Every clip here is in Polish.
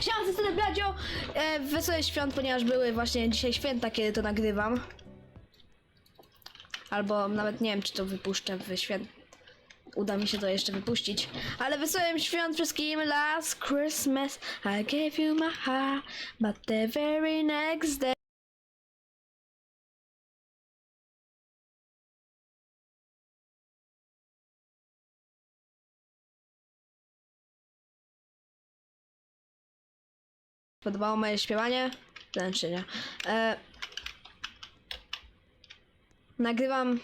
Siema, z strony Bladzio! E, wesołe świąt, ponieważ były właśnie dzisiaj święta, kiedy to nagrywam. Albo nawet nie wiem, czy to wypuszczę w święt. Uda mi się to jeszcze wypuścić. Ale wesołym świąt wszystkim last Christmas I gave you my heart But the very next day Podobało moje śpiewanie? Znaczy nie. E, nagrywam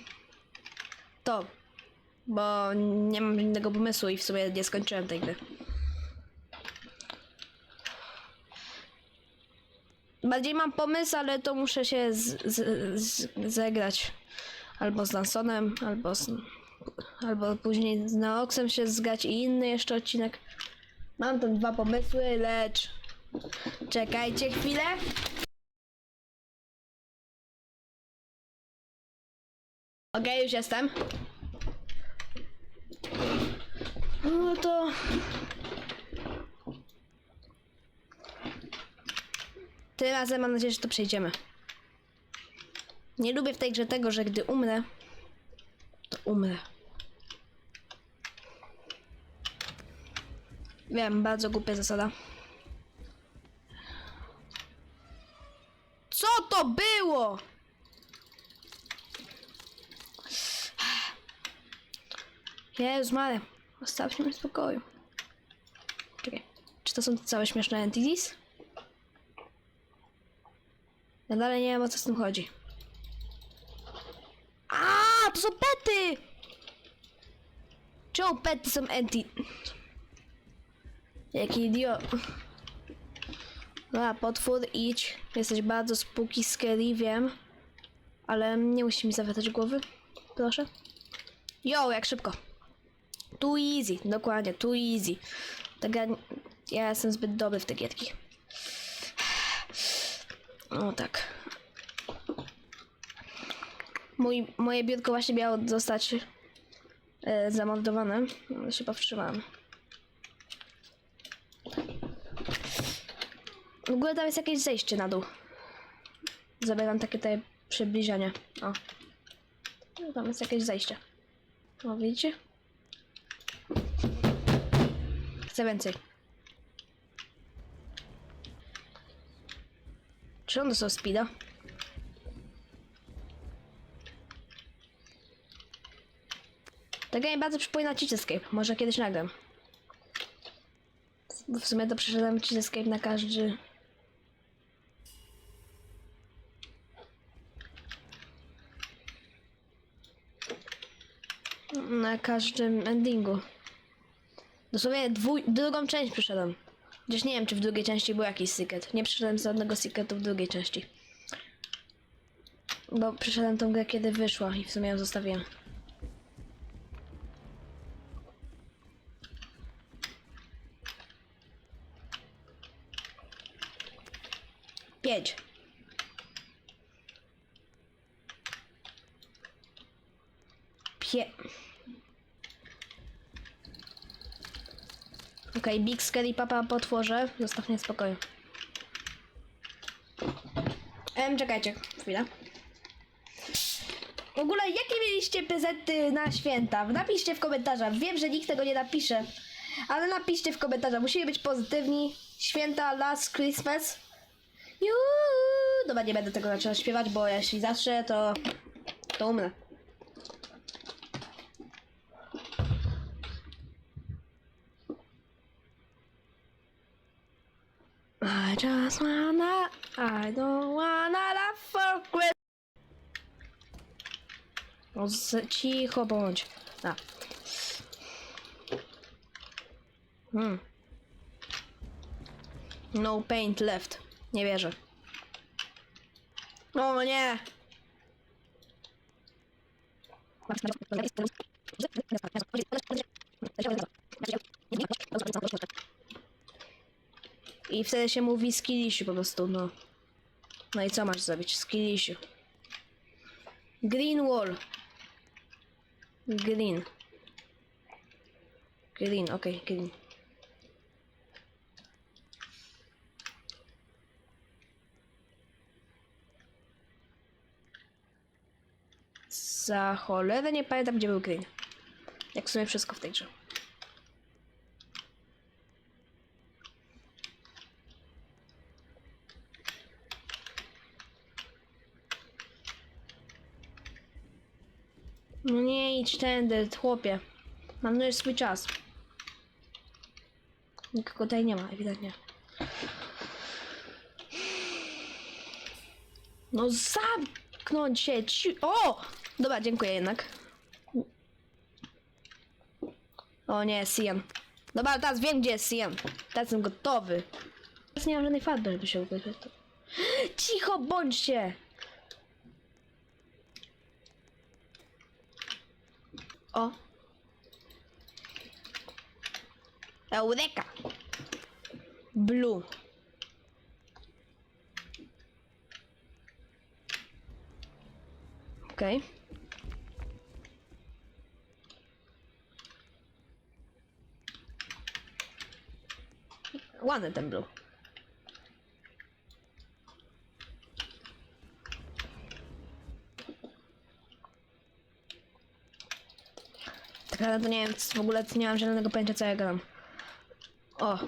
to, bo nie mam innego pomysłu i w sumie nie skończyłem tej gry. Bardziej mam pomysł, ale to muszę się z, z, z, zegrać. Albo z Lansonem, albo z, albo później z Neoxem się zgać i inny jeszcze odcinek. Mam te dwa pomysły, lecz Czekajcie chwilę. Okej, już jestem. No to... Tym razem mam nadzieję, że to przejdziemy. Nie lubię w tej grze tego, że gdy umrę, to umrę. Wiem, bardzo głupia zasada. Co to było? Jezus Mary, zostawcie mnie w spokoju. Czekaj, czy to są te całe śmieszne entities? Ja dalej nie wiem o co z tym chodzi. A, to są pety! Czemu pety są enti... Jaki idiot. Dobra, potwór, idź. Jesteś bardzo spooky, scary, wiem. Ale nie musi mi zawracać głowy. Proszę. Yo, jak szybko. Too easy, dokładnie, too easy. Tak ja, ja jestem zbyt dobry w te gierki. O tak. Mój, moje biurko właśnie miało zostać e, zamordowane, ale się powstrzymałam. W ogóle tam jest jakieś zejście na dół. Zabieram takie tutaj przybliżenie. O. No, Tam jest jakieś zejście. O, widzicie? Chcę więcej. Czy on dostał speeda? Ta game bardzo przypomina Cheat Escape. Może kiedyś nagram. Bo w sumie to przeszedłem Cheat Escape na każdy... Na każdym endingu. Dosłownie dwój, drugą część przeszedłem. Chociaż nie wiem, czy w drugiej części był jakiś secret. Nie przeszedłem żadnego secretu w drugiej części. Bo przeszedłem tą grę, kiedy wyszła i w sumie ją zostawiłem. Pięć. Pie... Okej, Big Scary Papa potworze. Zostaw mnie w spokoju. Em, czekajcie, chwilę. W ogóle, jakie mieliście prezenty na święta? Napiszcie w komentarzach. Wiem, że nikt tego nie napisze. Ale napiszcie w komentarzach. Musimy być pozytywni. Święta Last Christmas. Juuu. Dobra, nie będę tego zaczynać śpiewać, bo jeśli zacznę, to... to umrę. I just wanna, I don't wanna love for Christmas. No, cicho bądź. A. Hmm. No paint left. Nie wierzę. O nie! I wtedy się mówi skillisiu po prostu, no. No i co masz zrobić? Skillisiu. Green wall. Green. Green, okej, okay, green. Za cholerę nie pamiętam, gdzie był green. Jak w sumie wszystko w tej grze. Idź tędy, chłopie. Marnujesz swój czas. Nikogo tutaj nie ma, ewidentnie. No zamknąć się, ci... O! Dobra, dziękuję jednak. O nie, Sian. Dobra, teraz wiem, gdzie jest Sian. Teraz jestem gotowy. Teraz nie mam żadnej farby, żeby się ukryć. Cicho bądźcie! O! Eureka! Blue. Okej. Ładny ten blue. Naprawdę nie wiem, w ogóle nie mam żadnego pojęcia co ja gram. O.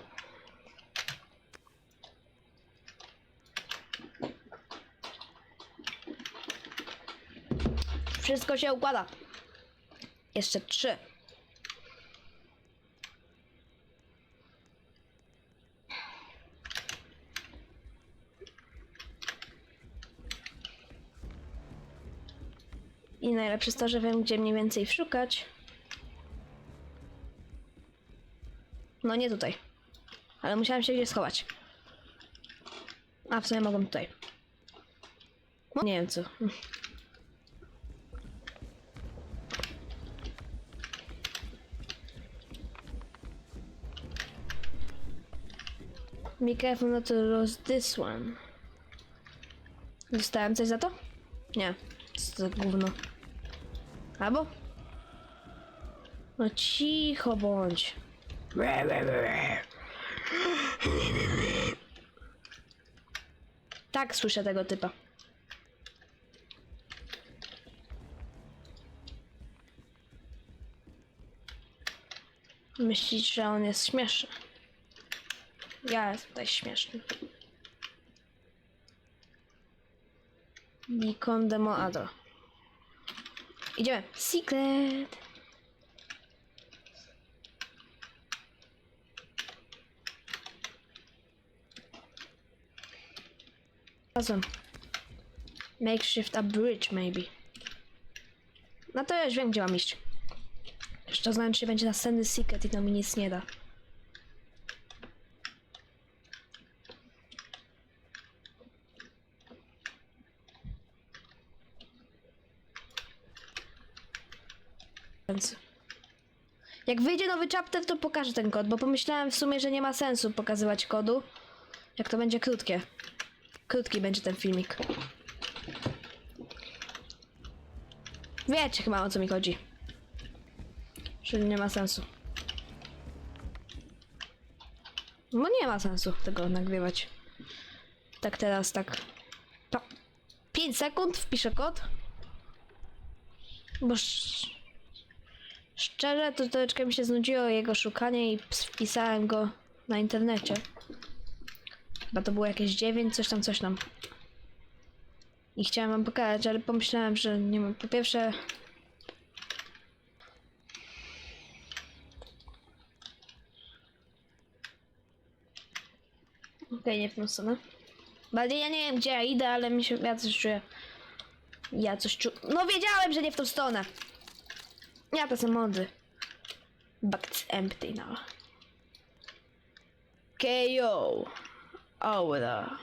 Wszystko się układa. Jeszcze trzy. I najlepsze jest to, że wiem, gdzie mniej więcej szukać. No nie tutaj. Ale musiałem się gdzieś schować. A w sumie mogłem tutaj. No, nie wiem co. Be careful not to lose this one. Dostałem coś za to? Nie. Co gówno? Albo? No cicho bądź. Tak słyszę tego typa. Myślisz, że on jest śmieszny? Ja jestem tutaj śmieszny. Nikon Demo Adro. Idziemy. Secret. Razem. Makeshift a bridge, maybe. No to ja już wiem, gdzie mam iść. Jeszcze znając, czy będzie następny secret i to mi nic nie da. Jak wyjdzie nowy chapter, to pokażę ten kod, bo pomyślałem w sumie, że nie ma sensu pokazywać kodu, jak to będzie krótkie. Krótki będzie ten filmik. Wiecie chyba o co mi chodzi. Czyli nie ma sensu. No nie ma sensu tego nagrywać. Tak teraz, tak. Pa 5 sekund wpiszę kod. Bo sz... szczerze to troszeczkę mi się znudziło jego szukanie i wpisałem go na internecie. Chyba to było jakieś 9, coś tam, coś tam. I chciałem wam pokazać, ale pomyślałem, że nie mam. Po pierwsze. Okej, nie w tą stronę. Bardziej ja nie wiem gdzie ja idę, ale mi się. Ja coś czuję. Ja coś czuję. No wiedziałem, że nie w tą stronę. Ja to jestem mądry. Bucket's empty now. KO. Aura.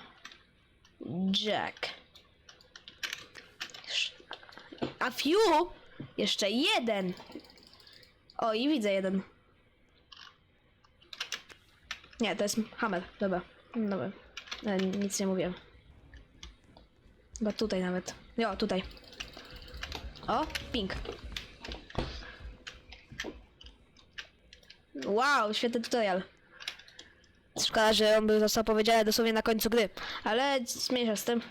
Jack. A few? Jeszcze jeden. O, i widzę jeden. Nie, to jest hammer. Dobra. Dobra. E, nic nie mówiłem. Chyba tutaj nawet. Jo, tutaj. O, pink. Wow, świetny tutorial. Szkoda, że on był został powiedziany dosłownie na końcu gry. Ale zmieniam z tym.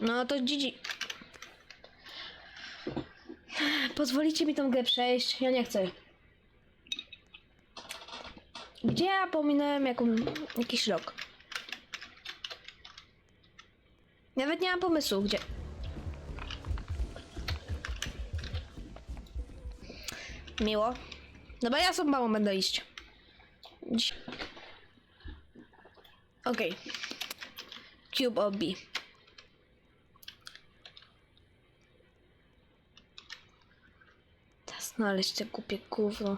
No to dzidzi. Pozwolicie mi tą grę przejść? Ja nie chcę. Gdzie ja pominąłem jaką, jakiś rok? Nawet nie mam pomysłu, gdzie... Miło. Dobra, ja sobie małą będę iść. Dziś- Okej. Cube OB. Znaleźć te głupie gówno.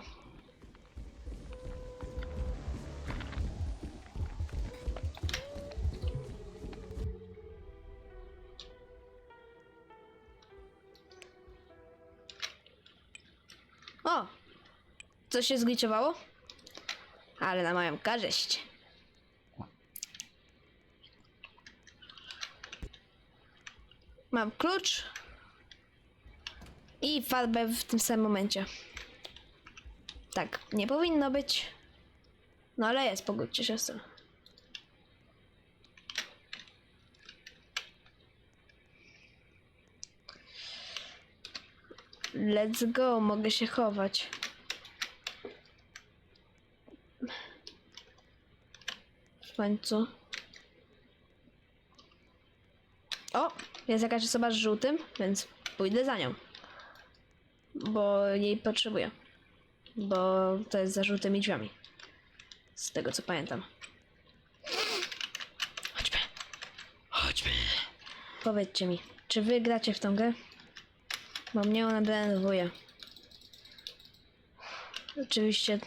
O! Co się zgliczowało? Ale na moją korzyść. Mam klucz i farbę w tym samym momencie. Tak, nie powinno być. No ale jest, pogódźcie się z tym. Let's go, mogę się chować. W końcu. O, jest jakaś osoba z żółtym, więc pójdę za nią. Bo jej potrzebuję. Bo to jest za żółtymi drzwiami. Z tego co pamiętam. Chodźmy. Chodźmy. Powiedzcie mi, czy wy gracie w tą grę? Bo mnie ona denerwuje. Oczywiście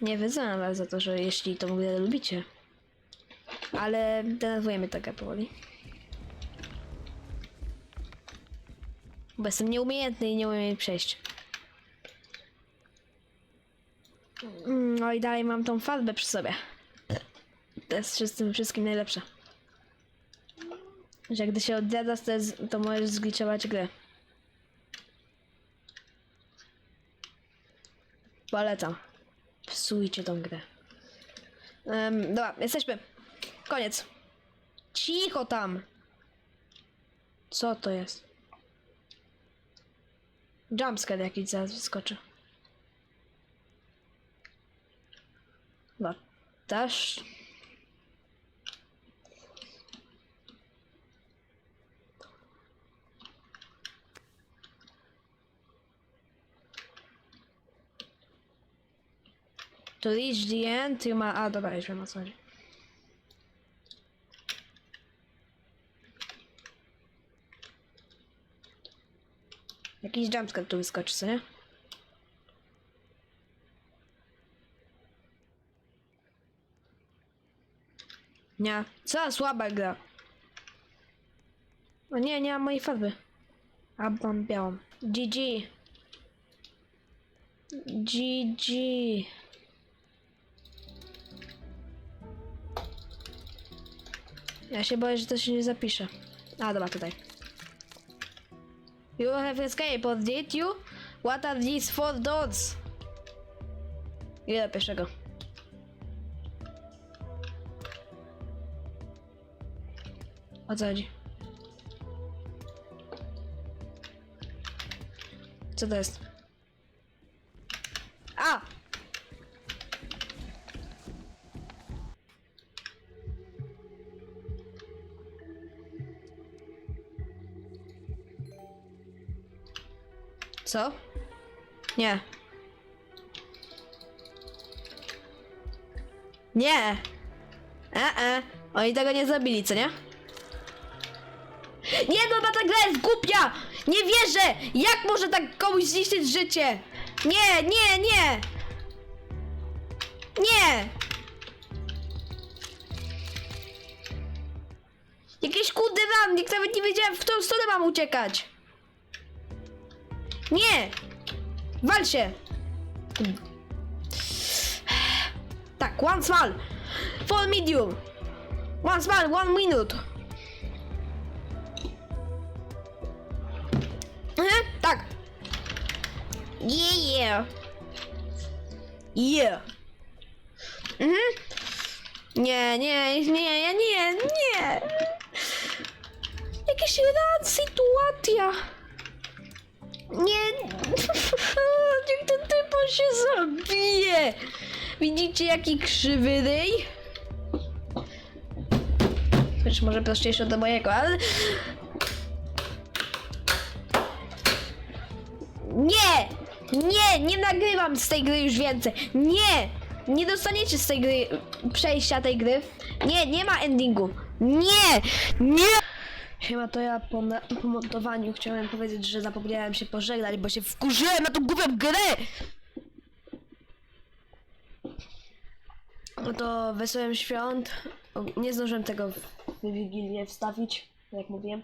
nie wyzywam was za to, że jeśli tą grę lubicie. Ale denerwuje mnie taka powoli. Bo jestem nieumiejętny i nie umiem jej przejść. Mm, No i dalej mam tą farbę przy sobie. To jest przy tym wszystkim najlepsze. Że gdy się odjadasz, to, to możesz zgliczować grę. Polecam. Psujcie tą grę. Um, dobra, jesteśmy. Koniec. Cicho tam. Co to jest? Jumpscare jakiś zaraz wyskoczy. No, też. To reach the end, you ma... A, dobra, już wiem o co chodzi. Jakiś jumpscare tu wyskoczy, co nie? Nie, co słaba gra. O nie, nie mam mojej farby. A mam białą. GG. GG. Ja się boję, że to się nie zapisze. A, dobra, tutaj. You have escaped, did you? What are these four dots? Do pierwszego? O co chodzi? Co to jest? A! Co? Nie. Nie! E, e. Oni tego nie zabili, co nie? Nie no, ta gra jest głupia! Nie wierzę! Jak może tak komuś zniszczyć życie? Nie, nie, nie! Nie! Jakieś kurde wam, nikt nawet nie wiedziałem, w którą stronę mam uciekać. Nie! Wal się! Tak, one small. Four medium. One small, one minute. Mhm, tak. Yeah, yeah. Yeah. Mhm. Nie, nie, nie, ja nie, nie. Jakaś rad sytuacja. Nie. Niech ten typo się zabije. Widzicie jaki krzywy ryj? Chociaż może prościejszy od mojego, ale... Nie! Nie! Nie nagrywam z tej gry już więcej! Nie! Nie dostaniecie z tej gry przejścia tej gry. Nie, nie ma endingu. Nie! Nie! Chyba to ja po, po montowaniu chciałem powiedzieć, że zapomniałem się pożegnać, bo się wkurzyłem na tą głupią grę! No to wesołym świąt. Nie zdążyłem tego w Wigilię wstawić, jak mówiłem,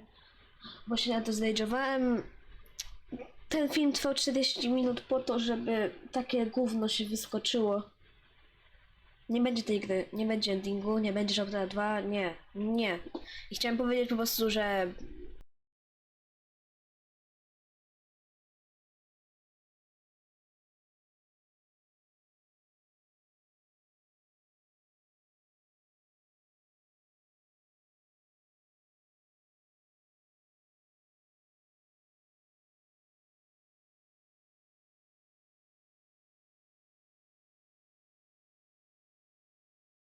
bo się na to zdejdżowałem. Ten film trwał 40 minut po to, żeby takie gówno się wyskoczyło. Nie będzie tej gry, nie będzie endingu, nie będzie Chaptera 2, nie, nie. I chciałem powiedzieć po prostu, że